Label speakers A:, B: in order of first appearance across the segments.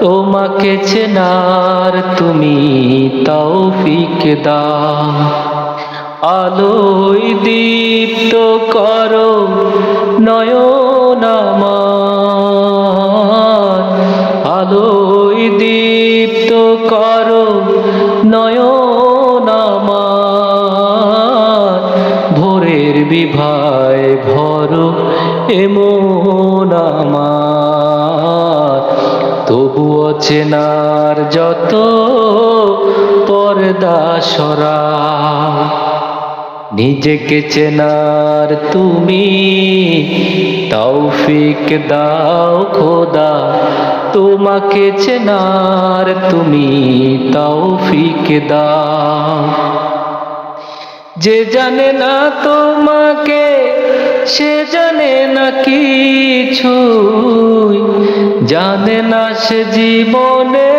A: তোমাকে চেনার তুমি তৌফিক দাও। আলোয় দীপ্ত করো নয়ন আমার। আলোয় দীপ্ত করো নয়ন আমার। ভোরের বিভায় ভরো এমন চেনার যত পর্দা সরা, নিজেকে চেনার তুমি তৌফিক দাও খোদা, তোমাকে চেনার তুমি তৌফিক দাও। যে জানে না তোমাকে, সে জানে না কিছু জানে না সে জীবনে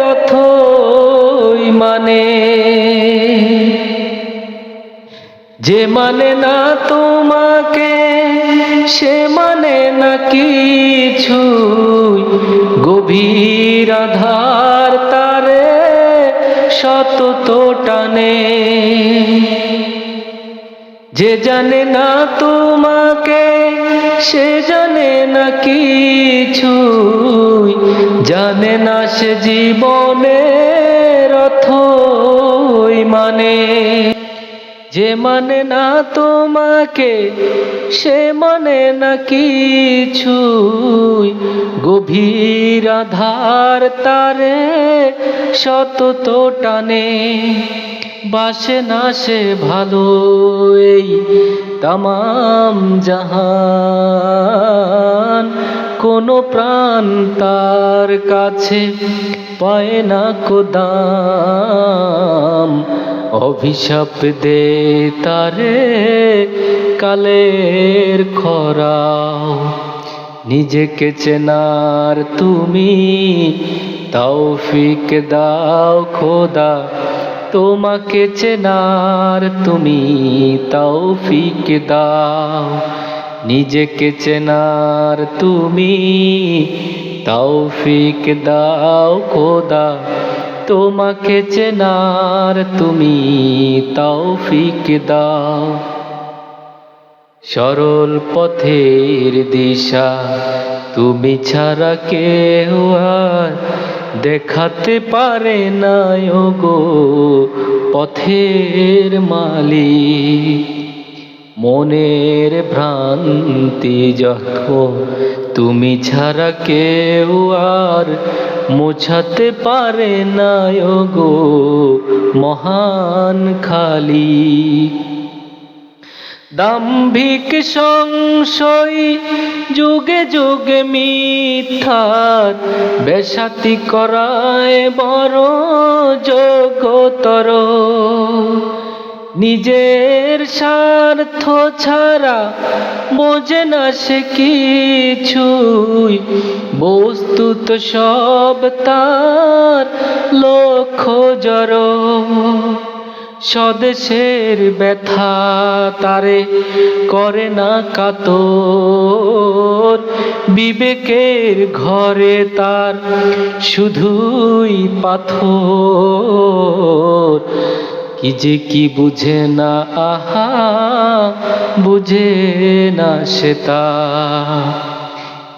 A: রথ মানে। যে মানে না তোমাকে, সে মানে না কিছু গভীর আধার তারে শত তো টানে। যে জানে না তোমাকে সে জানে না কিছু জানে না সে জীবনে রথ মানে। যে মানে না তোমাকে, সে মানে না কিছু গভীর আধার তারে শত তো টানে, বাসে না সে ভালো এই তামাম জাহান। কোনো প্রাণ তার কাছে পায় না কোদাম অভিশাপ দে তারে কালের খরাও নিজেকে চেনার তুমি তৌফিক দাও খোদা। তোমাকে চেনার তুমি তৌফিক দাও। নিজেকে চেনার তুমি তৌফিক দাও খোদা। তোমাকে চেনার তুমি তৌফিক দাও। সরল পথের দিশা তুমি ছাড়া কেউ আর দেখাতে পারে না গো পথের মালিক। মনের ভ্রান্তি যখন তুমি ছাড়া কেউ আর মোছাতে পারে না গো মহান খালি। দাম্ভিক সংশয় যুগে যুগে মিথ্যার বেসাতি করায় বড় যোগতর নিজের স্বার্থ ছাড়া বোঝে না সে কিছুই বস্তুত সব তার লক্ষ্য জড়। স্বদেশের ব্যথা তারে করে না কাতর। বিবেকের ঘরে তার শুধুই পাথর। কি যে কি বুঝে না, আহা, বুঝে না সে তা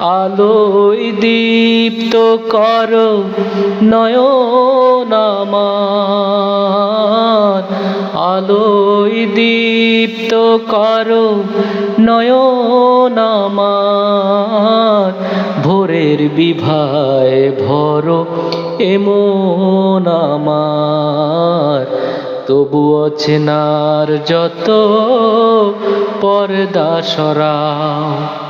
A: আলোয় দীপ্ত করো নয়ন আমার। আলোয় দীপ্ত করো নয়ন আমার। ভোরের বিভায় ভরো এমন আমার। তবু অচেনার যত পর্দা সরাও